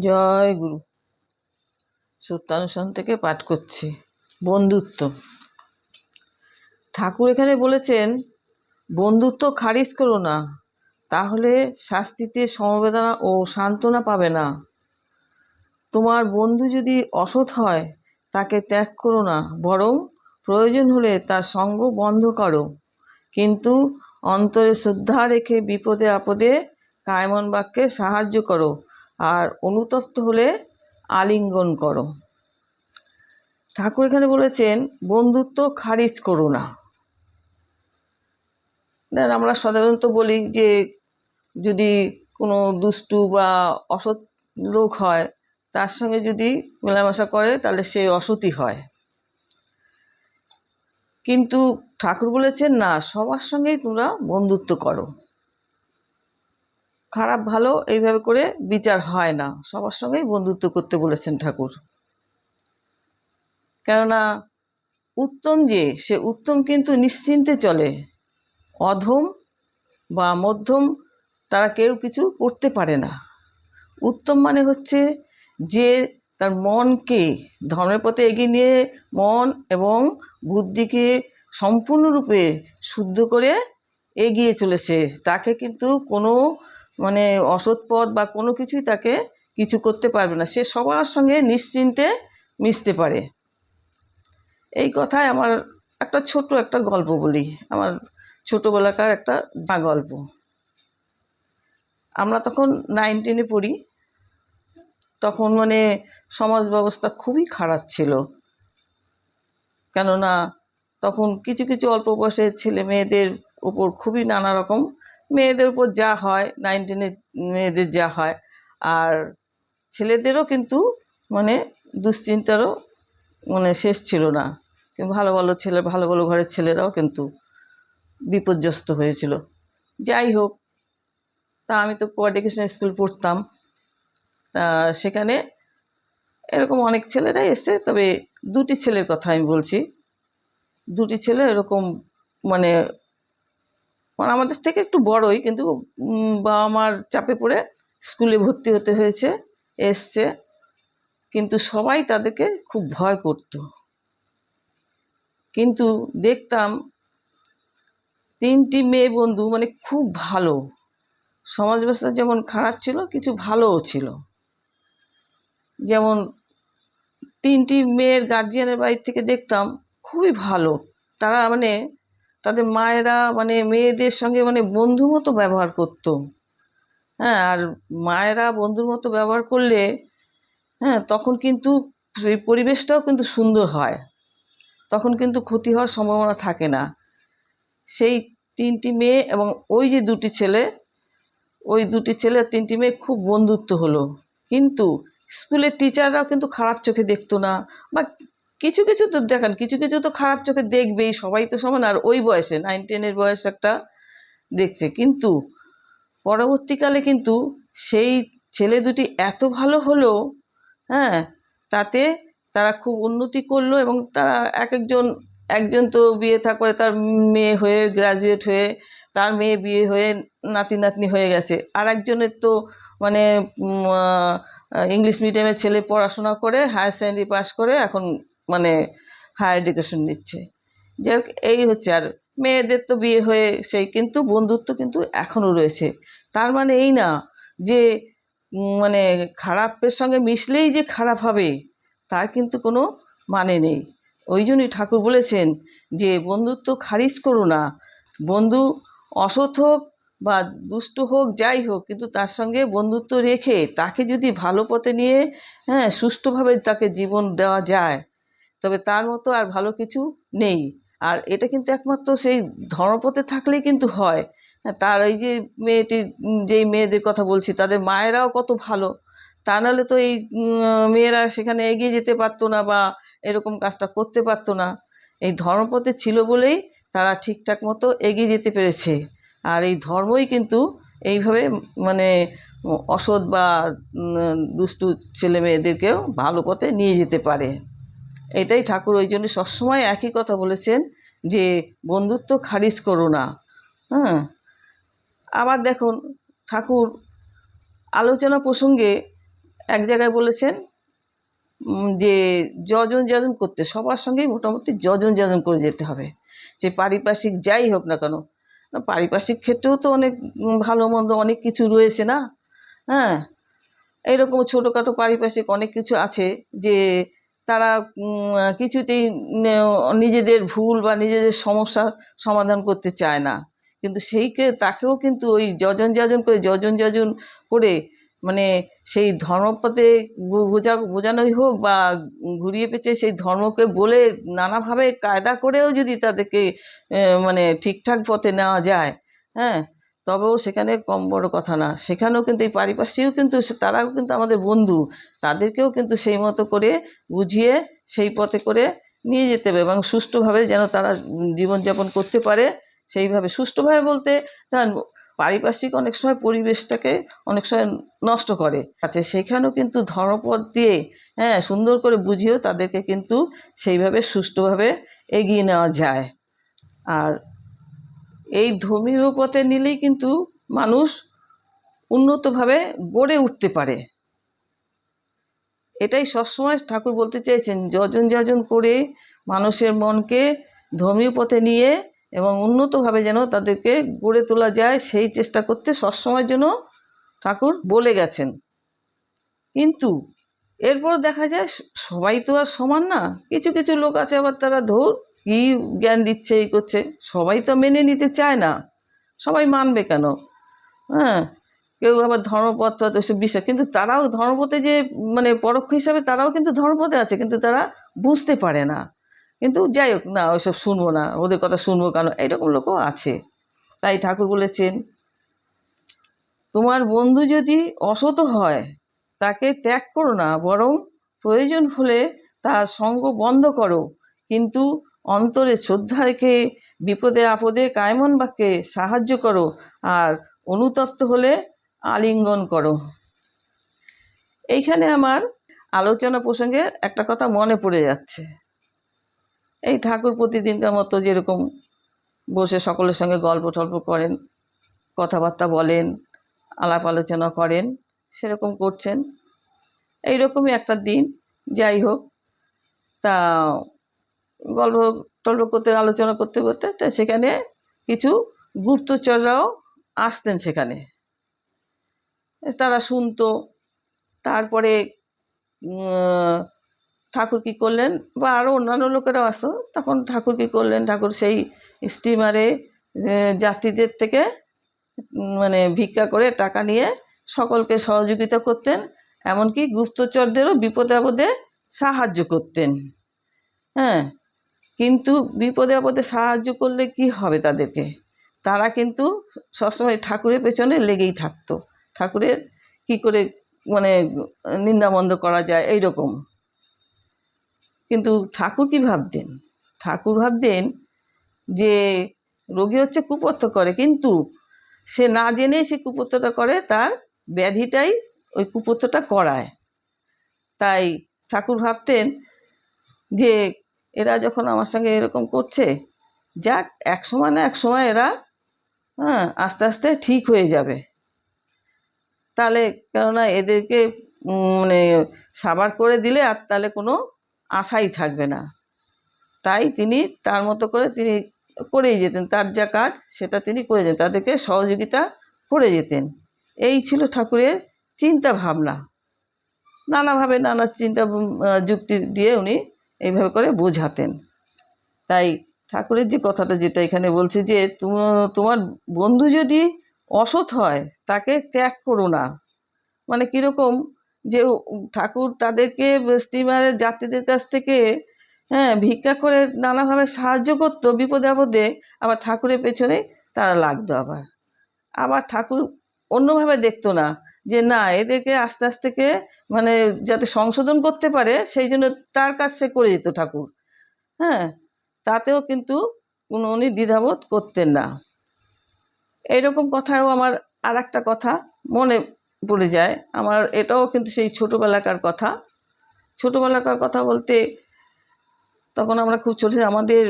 জয় গুরু। সত্যানুষ্ঠান থেকে পাঠ করছি। বন্ধুত্ব। ঠাকুর এখানে বলেছেন, বন্ধুত্ব খারিজ করো না, তাহলে শাস্তিতে সমবেদনা ও সান্ত্বনা পাবে না। তোমার বন্ধু যদি অসৎ হয়, তাকে ত্যাগ করো না, বরং প্রয়োজন হলে তার সঙ্গ বন্ধ করো। কিন্তু অন্তরে শ্রদ্ধা রেখে বিপদে আপদে কায়মন বাক্যে সাহায্য করো। আর অনুতপ্ত হলে আলিঙ্গন করো। ঠাকুর এখানে বলেছেন, বন্ধুত্ব খারিজ করো না। দেন আমরা সাধারণত বলি যে, যদি কোনো দুষ্টু বা অসৎ লোক হয়, তার সঙ্গে যদি মেলামেশা করে, তাহলে সে অসতি হয়। কিন্তু ঠাকুর বলেছেন, না, সবার সঙ্গেই তোমরা বন্ধুত্ব করো। খারাপ ভালো এইভাবে করে বিচার হয় না। সবার সঙ্গেই বন্ধুত্ব করতে বলেছেন ঠাকুর। কেননা উত্তম যে, সে উত্তম কিন্তু নিশ্চিন্তে চলে। অধম বা মধ্যম তারা কেউ কিছু করতে পারে না। উত্তম মানে হচ্ছে যে তার মনকে, ধর্মের পথে এগিয়ে নিয়ে মন এবং বুদ্ধিকে সম্পূর্ণরূপে শুদ্ধ করে এগিয়ে চলেছে। তাকে কিন্তু কোনো মানে অসৎ পথ বা কোনো কিছুই তাকে কিছু করতে পারবে না। সে সবার সঙ্গে নিশ্চিন্তে মিশতে পারে। এই কথায় আমার একটা ছোট একটা গল্প বলি। আমার ছোটোবেলাকার একটা গল্প। আমরা তখন নাইন টেনে পড়ি। তখন মানে সমাজ ব্যবস্থা খুবই খারাপ ছিল। কেননা তখন কিছু কিছু অল্প বয়সের ছেলে মেয়েদের উপর খুবই নানা রকম মেয়েদের উপর যা হয় নাইন টেনের মেয়েদের যা হয়, আর ছেলেদেরও কিন্তু মানে দুশ্চিন্তারও মানে শেষ ছিল না। কিন্তু ভালো ভালো ছেলে, ভালো ভালো ঘরের ছেলেরাও কিন্তু বিপর্যস্ত হয়েছিল। যাই হোক, তা আমি তো কোয়াডিকেশন স্কুল পড়তাম। সেখানে এরকম অনেক ছেলেরাই এসছে, তবে দুটি ছেলের কথা আমি বলছি। দুটি ছেলে এরকম মানে মানে আমাদের থেকে একটু বড়ই, কিন্তু বাবা মার চাপে পড়ে স্কুলে ভর্তি হতে হয়েছে, এসছে। কিন্তু সবাই তাদেরকে খুব ভয় করত। কিন্তু দেখতাম তিনটি মেয়ে বন্ধু মানে খুব ভালো। সমাজ ব্যবস্থা যেমন খারাপ ছিল, কিছু ভালোও ছিল। যেমন তিনটি মেয়ের গার্জিয়ানের বাড়ির থেকে দেখতাম খুবই ভালো। তারা মানে তাদের মায়েরা মানে মেয়েদের সঙ্গে মানে বন্ধু মতো ব্যবহার করতো। হ্যাঁ আর মায়েরা বন্ধুর মতো ব্যবহার করলে হ্যাঁ তখন কিন্তু সেই পরিবেশটাও কিন্তু সুন্দর হয়। তখন কিন্তু ক্ষতি হওয়ার সম্ভাবনা থাকে না। সেই তিনটি মেয়ে এবং ওই যে দুটি ছেলে, ওই দুটি ছেলে তিনটি মেয়ে খুব বন্ধুত্ব হলো। কিন্তু স্কুলের টিচাররাও কিন্তু খারাপ চোখে দেখতো না বা কিছু কিছু তো দেখেন, কিছু কিছু তো খারাপ চোখে দেখবেই, সবাই তো সমান, আর ওই বয়সে নাইন টেনের বয়স একটা দেখছে। কিন্তু পরবর্তীকালে কিন্তু সেই ছেলে দুটি এত ভালো হলো হ্যাঁ তাতে তারা খুব উন্নতি করল এবং তারা এক একজন একজন তো বিয়ে থা করে তার মেয়ে হয়ে গ্রাজুয়েট হয়ে, তার মেয়ে বিয়ে হয়ে নাতি, নাতনি হয়ে গেছে। আর একজনের তো মানে ইংলিশ মিডিয়ামের ছেলে পড়াশোনা করে হায়ার সেকেন্ডারি পাস করে, এখন মানে হায়ার এডুকেশন নিচ্ছে। যাই এই হচ্ছে। আর মেয়েদের তো বিয়ে হয়ে সেই, কিন্তু বন্ধুত্ব কিন্তু এখনও রয়েছে। তার মানে এই না যে মানে খারাপের সঙ্গে মিশলেই যে খারাপ হবে, তার কিন্তু কোনো মানে নেই। ওই জন্যই ঠাকুর বলেছেন যে, বন্ধুত্ব খারিজ করো না। বন্ধু অসৎ হোক বা দুষ্ট হোক, যাই হোক, কিন্তু তার সঙ্গে বন্ধুত্ব রেখে তাকে যদি ভালো পথে নিয়ে হ্যাঁ সুষ্ঠুভাবে তাকে জীবন দেওয়া যায় তবে তার মতো আর ভালো কিছু নেই। আর এটা কিন্তু একমাত্র সেই ধর্মপথে থাকলেই কিন্তু হয়। হ্যাঁ, তার এই যে মেয়েটির যেই মেয়েদের কথা বলছি তাদের মায়েরাও কত ভালো। তা নাহলে তো এই মেয়েরা সেখানে এগিয়ে যেতে পারতো না বা এরকম কাজটা করতে পারতো না। এই ধর্মপথে ছিল বলেই তারা ঠিকঠাক মতো এগিয়ে যেতে পেরেছে। আর এই ধর্মই কিন্তু এইভাবে মানে অসৎ বা দুষ্টু ছেলে মেয়েদেরকেও ভালো পথে নিয়ে যেতে পারে। এটাই ঠাকুর ওই জন্য সবসময় একই কথা বলেছেন যে বন্ধুত্ব খারিজ করো না। হ্যাঁ? আবার দেখুন, ঠাকুর আলোচনা প্রসঙ্গে এক জায়গায় বলেছেন যে যজন যজন করতে, সবার সঙ্গেই মোটামুটি যজন যজন করে যেতে হবে। সে পারিপার্শ্বিক যাই হোক না কেন, পারিপার্শ্বিক ক্ষেত্রেও তো অনেক ভালো মন্দ অনেক কিছু রয়েছে না? হ্যাঁ? এইরকম ছোটোখাটো পারিপার্শ্বিক অনেক কিছু আছে যে তারা কিছুতেই নিজেদের ভুল বা নিজেদের সমস্যা সমাধান করতে চায় না। কিন্তু সেইকে, তাকেও কিন্তু ওই যজন যজন করে, যজন যজন করে মানে সেই ধর্মপথে বোঝা বোঝানোই হোক বা ঘুরিয়ে পেঁচে সেই ধর্মকে বলে নানাভাবে কায়দা করেও যদি তাদেরকে মানে ঠিকঠাক পথে নেওয়া যায় হ্যাঁ তবেও সেখানে কম বড় কথা না। সেখানেও কিন্তু এই পারিপার্শ্বিকও কিন্তু তারাও কিন্তু আমাদের বন্ধু। তাদেরকেও কিন্তু সেই মতো করে বুঝিয়ে, সেই পথে করে নিয়ে যেতে হবে এবং সুষ্ঠুভাবে যেন তারা জীবনযাপন করতে পারে সেইভাবে। সুষ্ঠুভাবে বলতে কারণ পারিপার্শ্বিক অনেক সময় পরিবেশটাকে অনেক সময় নষ্ট করে। আছে সেখানেও কিন্তু ধর্মপথ দিয়ে হ্যাঁ সুন্দর করে বুঝিয়েও তাদেরকে কিন্তু সেইভাবে সুষ্ঠুভাবে এগিয়ে নেওয়া যায়। আর এই ধর্মীয় পথে নিলেই কিন্তু মানুষ উন্নতভাবে গড়ে উঠতে পারে। এটাই সবসময় ঠাকুর বলতে চেয়েছেন, যজন যজন করে মানুষের মনকে ধর্মীয় পথে নিয়ে এবং উন্নতভাবে যেন তাদেরকে গড়ে তোলা যায়, সেই চেষ্টা করতে সবসময়ের যেন ঠাকুর বলে গেছেন। কিন্তু এরপর দেখা যায়, সবাই তো আর সমান না। কিছু কিছু লোক আছে, আবার তারা ধর কী জ্ঞান দিচ্ছে, এই করছে, সবাই তো মেনে নিতে চায় না। সবাই মানবে কেন? হ্যাঁ কেউ আবার ধর্মপথ ওসব বিশ্বাস, কিন্তু তারাও ধর্মপথে যে মানে পরোক্ষ হিসাবে তারাও কিন্তু ধর্মপথে আছে, কিন্তু তারা বুঝতে পারে না। কিন্তু যাই হোক, না, ওইসব শুনব না, ওদের কথা শুনব কেন? এরকম লোকও আছে। তাই ঠাকুর বলেছেন, তোমার বন্ধু যদি অসত হয়, তাকে ত্যাগ করো না, বরং প্রয়োজন হলে তার সঙ্গ বন্ধ করো। কিন্তু অন্তরে শ্রদ্ধা রেখে বিপদে আপদে কায়মন বাক্যে সাহায্য করো আর অনুতপ্ত হলে আলিঙ্গন করো। এইখানে আমার আলোচনা প্রসঙ্গে একটা কথা মনে পড়ে যাচ্ছে। এই ঠাকুর প্রতিদিনকার মতো যেরকম বসে সকলের সঙ্গে গল্প টল্প করেন, কথাবার্তা বলেন, আলাপ আলোচনা করেন, সেরকম করছেন। এইরকমই একটা দিন। যাই হোক, তা গল্প টল্প করতে, আলোচনা করতে করতে, তা সেখানে কিছু গুপ্তচররাও আসতেন সেখানে। তারা শুনতো। তারপরে ঠাকুর কী করলেন বা আরও অন্যান্য লোকেরাও আসতো। তখন ঠাকুর কী করলেন? ঠাকুর সেই স্টিমারে যাত্রীদের থেকে মানে ভিক্ষা করে টাকা নিয়ে সকলকে সহযোগিতা করতেন। এমনকি গুপ্তচরদেরও বিপদে আপদে সাহায্য করতেন। হ্যাঁ কিন্তু বিপদে আপদে সাহায্য করলে কি হবে তাদেরকে? তারা কিন্তু সবসময় ঠাকুরের পেছনে লেগেই থাকতো। ঠাকুরের কি করে মানে নিন্দাবন্ধ করা যায় এই রকম কিন্তু ঠাকুর কি ভাবতেন? ঠাকুর ভাবতেন যে রোগী হচ্ছে কুপথ্য করে, কিন্তু সে না জেনেই সে কুপথ্যটা করে, তার ব্যাধিটাই ওই কুপথ্যটা করায়। তাই ঠাকুর ভাবতেন যে এরা যখন আমার সঙ্গে এরকম করছে, যাক, এক সময় না এক সময় এরা হ্যাঁ আস্তে আস্তে ঠিক হয়ে যাবে। তাহলে কেননা এদেরকে মানে সাবার করে দিলে আর তাহলে কোনো আশাই থাকবে না। তাই তিনি তার মতো করে তিনি করেই যেতেন, তার যা কাজ সেটা তিনি করে যেতেন, তাদেরকে সহযোগিতা করে যেতেন। এই ছিল ঠাকুরের চিন্তা ভাবনা। নানাভাবে নানা চিন্তা যুক্তি দিয়ে উনি এইভাবে করে বোঝাতেন। তাই ঠাকুরের যে কথাটা যেটা এখানে বলছে যে তোমার বন্ধু যদি অসৎ হয়, তাকে ত্যাগ করো না। মানে কীরকম যে ঠাকুর তাদেরকে স্টিমারের যাত্রীদের কাছ থেকে হ্যাঁ ভিক্ষা করে নানাভাবে সাহায্য করতো বিপদে আপদে, আবার ঠাকুরের পেছনে তারা লাগতো আবার। আবার ঠাকুর অন্যভাবে দেখতো না। যে না, এদেরকে আস্তে আস্তে মানে যাতে সংশোধন করতে পারে, সেই জন্য তার কাজ সে করে দিত ঠাকুর। হ্যাঁ তাতেও কিন্তু কোনো উনি দ্বিধাবোধ করতেন না। এইরকম কথাও আমার আর একটা কথা মনে পড়ে যায়। আমার এটাও কিন্তু সেই ছোটোবেলাকার কথা। ছোটোবেলাকার কথা বলতে তখন আমরা খুব ছোটো আমাদের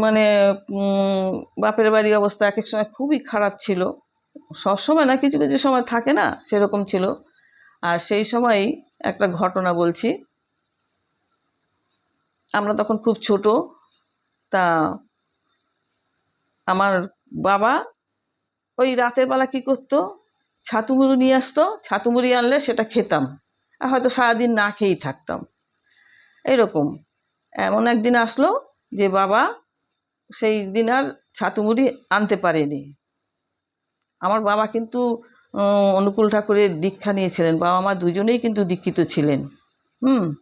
মানে বাপের বাড়ির অবস্থা এক এক সময় খুবই খারাপ ছিল। সব সময় না কিছু কিছু সময় থাকে না, সেরকম ছিল। আর সেই সময়ই একটা ঘটনা বলছি। আমরা তখন খুব ছোট, তা আমার বাবা ওই রাতের বেলা কী করতো ছাতু মুড়ি নিয়ে আসতো ছাতু মুড়ি আনলে সেটা খেতাম। আর হয়তো সারাদিন না খেয়েই থাকতাম। এরকম। এমন একদিন আসলো যে বাবা সেই দিন আর ছাতু মুড়ি আনতে পারেনি। আমার বাবা কিন্তু অনুকূল ঠাকুরের দীক্ষা নিয়েছিলেন। বাবা মা দুজনেই কিন্তু দীক্ষিত ছিলেন। হুম?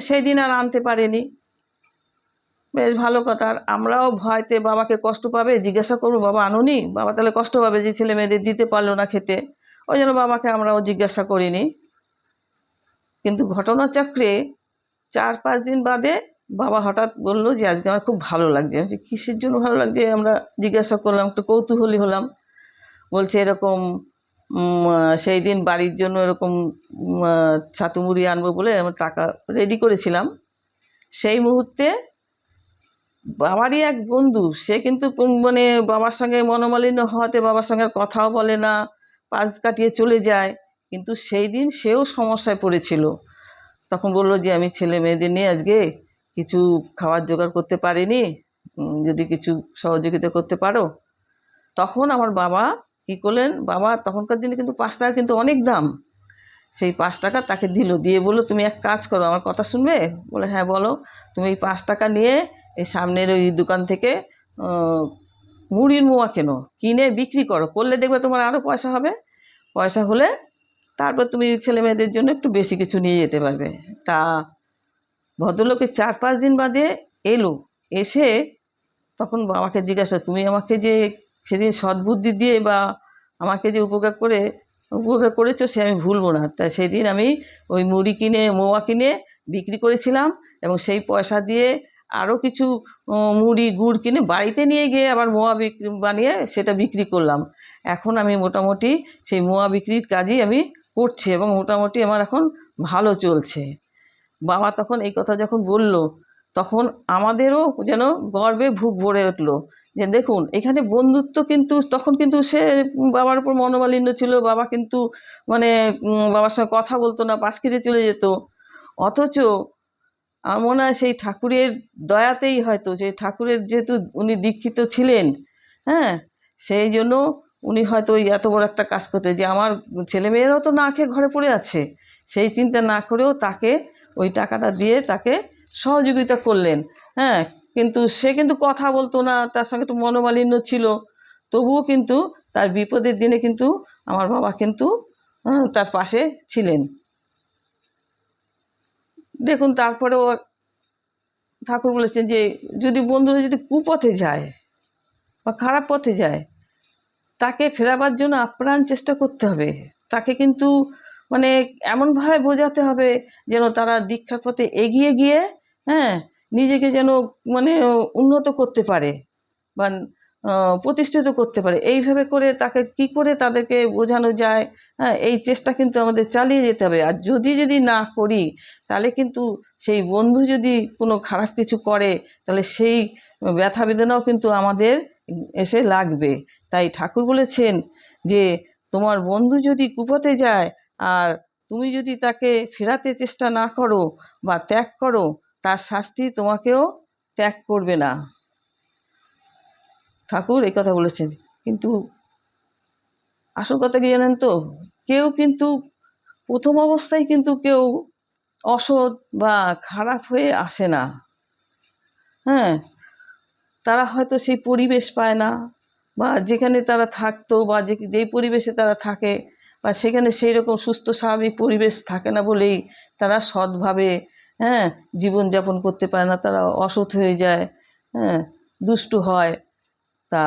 সেই দিন আর আনতে পারেনি। বেশ ভালো কথা। আর আমরাও ভয়তে বাবাকে কষ্ট পাবে, জিজ্ঞাসা করব, বাবা, আনুনি? বাবা তাহলে কষ্ট পাবে যে ছেলে মেয়েদের দিতে পারল না খেতে। ওই জন্য বাবাকে আমরাও জিজ্ঞাসা করিনি। কিন্তু ঘটনাচক্রে চার পাঁচ দিন বাদে বাবা হঠাৎ বলল যে, আজকে আমার খুব ভালো লাগছে। কিসের জন্য ভালো লাগছে? আমরা জিজ্ঞাসা করলাম, একটু কৌতূহলী হলাম। বলছে এরকম সেই দিন বাড়ির জন্য এরকম ছাতু মুড়ি আনব বলে আমার টাকা রেডি করেছিলাম। সেই মুহূর্তে বাবারই এক বন্ধু, সে কিন্তু মানে বাবার সঙ্গে মনোমালিন্য হওয়াতে বাবার সঙ্গে কথাও বলে না, পাশ কাটিয়ে চলে যায়। কিন্তু সেই দিন সেও সমস্যায় পড়েছিল। তখন বলল যে, আমি ছেলে মেয়েদের নিয়ে আজকে কিছু খাওয়ার জোগাড় করতে পারিনি যদি কিছু সহযোগিতা করতে পারো। তখন আমার বাবা কী করলেন? বাবা, তখনকার দিনে কিন্তু পাঁচ টাকা কিন্তু অনেক দাম। সেই পাঁচ টাকা তাকে দিল, দিয়ে বলল, তুমি এক কাজ করো, আমার কথা শুনবে? বলে হ্যাঁ বলো। তুমি এই পাঁচ টাকা নিয়ে এই সামনের ওই দোকান থেকে মুড়ির মোয়া কেনো, কিনে বিক্রি করো, করলে দেখবে তোমার আরও পয়সা হবে। পয়সা হলে তারপর তুমি ছেলে মেয়েদের জন্য একটু বেশি কিছু নিয়ে যেতে পারবে। তা ভদ্রলোকের চার পাঁচ দিন বাদে এলো। এসে তখন বাবাকে জিজ্ঞাসা, তুমি আমাকে যে সেদিন সদ্বুদ্ধি দিয়ে বা আমাকে যে উপকার করে, উপকার করেছ সে আমি ভুলবো না। তাই সেদিন আমি ওই মুড়ি কিনে, মোয়া কিনে বিক্রি করেছিলাম এবং সেই পয়সা দিয়ে আরও কিছু মুড়ি, গুড় কিনে বাড়িতে নিয়ে গিয়ে আবার মোয়া বিক্রি, বানিয়ে সেটা বিক্রি করলাম। এখন আমি মোটামুটি সেই মোয়া বিক্রির কাজই আমি করছি এবং মোটামুটি আমার এখন ভালো চলছে। বাবা তখন এই কথা যখন বলল, তখন আমাদেরও যেন গর্বে ভুক ভরে উঠল। যে দেখুন, এখানে বন্ধুত্ব কিন্তু তখন কিন্তু সে বাবার উপর মনোমালিন্য ছিল, বাবা কিন্তু মানে বাবার সঙ্গে কথা বলতো না পাশ কেটে চলে যেত। অথচ আমার মনে হয় সেই ঠাকুরের দয়াতেই হয়তো, যে ঠাকুরের যেহেতু উনি দীক্ষিত ছিলেন হ্যাঁ সেই জন্য উনি হয়তো ওই এত বড় একটা কাজ করতে, যে আমার ছেলেমেয়েরাও তো না খেয়ে ঘরে পড়ে আছে, সেই চিন্তা না করেও তাকে ওই টাকাটা দিয়ে তাকে সহযোগিতা করলেন হ্যাঁ। কিন্তু সে কিন্তু কথা বলতো না, তার সঙ্গে তো মনোমালিন্য ছিল। তবুও কিন্তু তার বিপদের দিনে কিন্তু আমার বাবা কিন্তু তার পাশে ছিলেন। দেখুন তারপরে তারপরেও ঠাকুর বলেছেন যে, যদি বন্ধুরা যদি কুপথে যায় বা খারাপ পথে যায়, তাকে ফেরাবার জন্য আপ্রাণ চেষ্টা করতে হবে। তাকে কিন্তু মানে এমনভাবে বোঝাতে হবে যেন তারা দীক্ষার পথে এগিয়ে গিয়ে হ্যাঁ নিজেকে যেন মানে উন্নত করতে পারে বা প্রতিষ্ঠিত করতে পারে। এইভাবে করে তাকে কি করে তাদেরকে বোঝানো যায় হ্যাঁ এই চেষ্টা কিন্তু আমাদের চালিয়ে যেতে হবে। আর যদি যদি না করি, তাহলে কিন্তু সেই বন্ধু যদি কোনো খারাপ কিছু করে, তাহলে সেই ব্যথা বেদনাও কিন্তু আমাদের এসে লাগবে। তাই ঠাকুর বলেছেন যে, তোমার বন্ধু যদি কুপথে যায়, আর তুমি যদি তাকে ফেরাতে চেষ্টা না করো বা ত্যাগ করো তার শাস্তি তোমাকেও ত্যাগ করবে না। ঠাকুর এই কথা বলেছেন। কিন্তু আসল কথা কি জানেন তো? কেউ কিন্তু প্রথম অবস্থায় কিন্তু কেউ অসৎ বা খারাপ হয়ে আসে না। হ্যাঁ? তারা হয়তো সেই পরিবেশ পায় না বা যেখানে তারা থাকতো বা যে, যেই পরিবেশে তারা থাকে বা সেখানে সেই রকম সুস্থ স্বাভাবিক পরিবেশ থাকে না বলেই তারা সৎভাবে হ্যাঁ জীবনযাপন করতে পারে না, তারা অসৎ হয়ে যায় হ্যাঁ দুষ্টু হয়। তা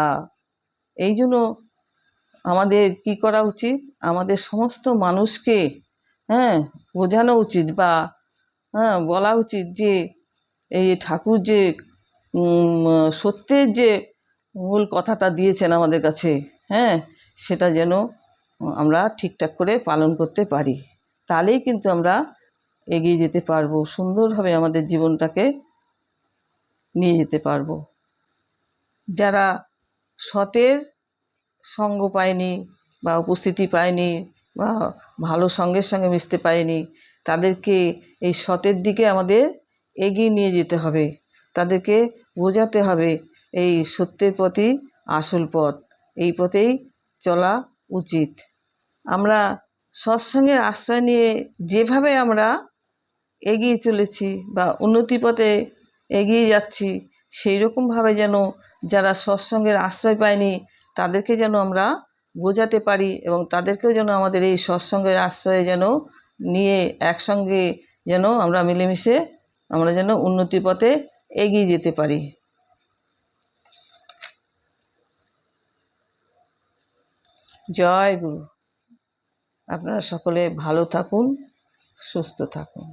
এই জন্য আমাদের কি করা উচিত? আমাদের সমস্ত মানুষকে হ্যাঁ বোঝানো উচিত বা হ্যাঁ বলা উচিত যে, এই ঠাকুর যে সত্যের যে মূল কথাটা দিয়েছেন আমাদের কাছে হ্যাঁ সেটা যেন আমরা ঠিকঠাক করে পালন করতে পারি। তাহলেই কিন্তু আমরা এগিয়ে যেতে পারব, সুন্দরভাবে আমাদের জীবনটাকে নিয়ে যেতে পারব। যারা সতের সঙ্গ পায়নি বা উপস্থিতি পায়নি বা ভালো সঙ্গের সঙ্গে মিশতে পায়নি তাদেরকে এই সতের দিকে আমাদের এগিয়ে নিয়ে যেতে হবে। তাদেরকে বোঝাতে হবে এই সত্যের প্রতি আসল পথ, এই পথেই চলা উচিত। আমরা সৎসঙ্গের আশ্রয় নিয়ে যেভাবে আমরা এগিয়ে চলেছি বা উন্নতি পথে এগিয়ে যাচ্ছি, সেই রকমভাবে যেন যারা সৎসঙ্গের আশ্রয় পায়নি, তাদেরকে যেন আমরা বোঝাতে পারি এবং তাদেরকেও যেন আমাদের এই সৎসঙ্গের আশ্রয়ে যেন নিয়ে একসঙ্গে যেন আমরা মিলেমিশে আমরা যেন উন্নতি পথে এগিয়ে যেতে পারি। জয় গুরু। আপনারা সকলে ভালো থাকুন, সুস্থ থাকুন।